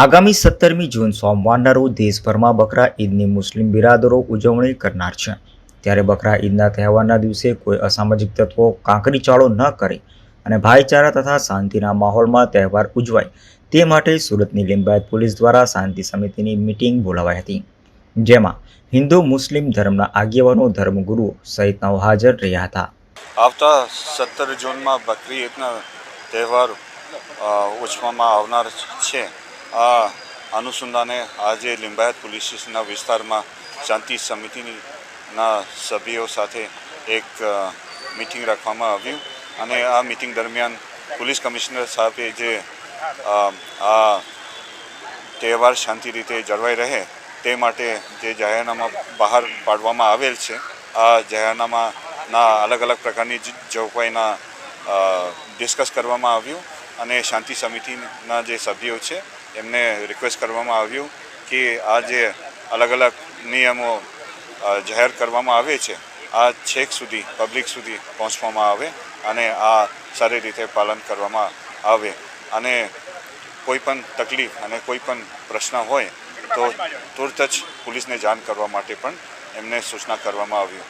આગામી સત્તરમી જૂન સોમવારના રોજ દેશભરમાં બકરા ઈદની મુસ્લિમ બિરાદરો ઉજવણી કરનાર છે. ત્યારે બકરા ઈદના તહેવારના દિવસે કોઈ અસામાજિક તત્વો કાંકરી ચાળો ન કરે અને ભાઈચારા તથા શાંતિના માહોલમાં તહેવાર ઉજવાય તે માટે સુરતની લિંબાયત પોલીસ દ્વારા શાંતિ સમિતિની મિટિંગ બોલાવાઈ હતી. જેમાં હિન્દુ મુસ્લિમ ધર્મના આગેવાનો, ધર્મગુરુઓ સહિતના હાજર રહ્યા હતા. આવતા સત્તર જૂનમાં બકરી ઈદનો તહેવાર ઉજવવામાં આવનાર છે. આ અનુસંધાને આજે લિંબાયત પોલીસ સ્ટેશનના વિસ્તારમાં શાંતિ સમિતિના સભ્યો સાથે એક મિટિંગ રાખવામાં આવ્યું અને આ મિટિંગ દરમિયાન પોલીસ કમિશનર સાહેબે જે આ તહેવાર શાંતિ રીતે જળવાઈ રહે તે માટે જે જાહેરનામા બહાર પાડવામાં આવેલ છે, આ જાહેરનામાના અલગ અલગ પ્રકારની જોગવાઈના ડિસ્કસ કરવામાં આવ્યું અને શાંતિ સમિતિના જે સભ્યો છે, એમને રિક્વેસ્ટ કરવામાં આવ્યું કે આ જે અલગ અલગ નિયમો જાહેર કરવામાં આવે છે, આ છેક સુધી પબ્લિક સુધી પહોંચવામાં આવે અને આ સારી રીતે પાલન કરવામાં આવે. અને કોઈ પણ તકલીફ અને કોઈ પણ પ્રશ્ન હોય તો તુરત જ પોલીસને જાણ કરવા માટે પણ એમને સૂચના કરવામાં આવ્યું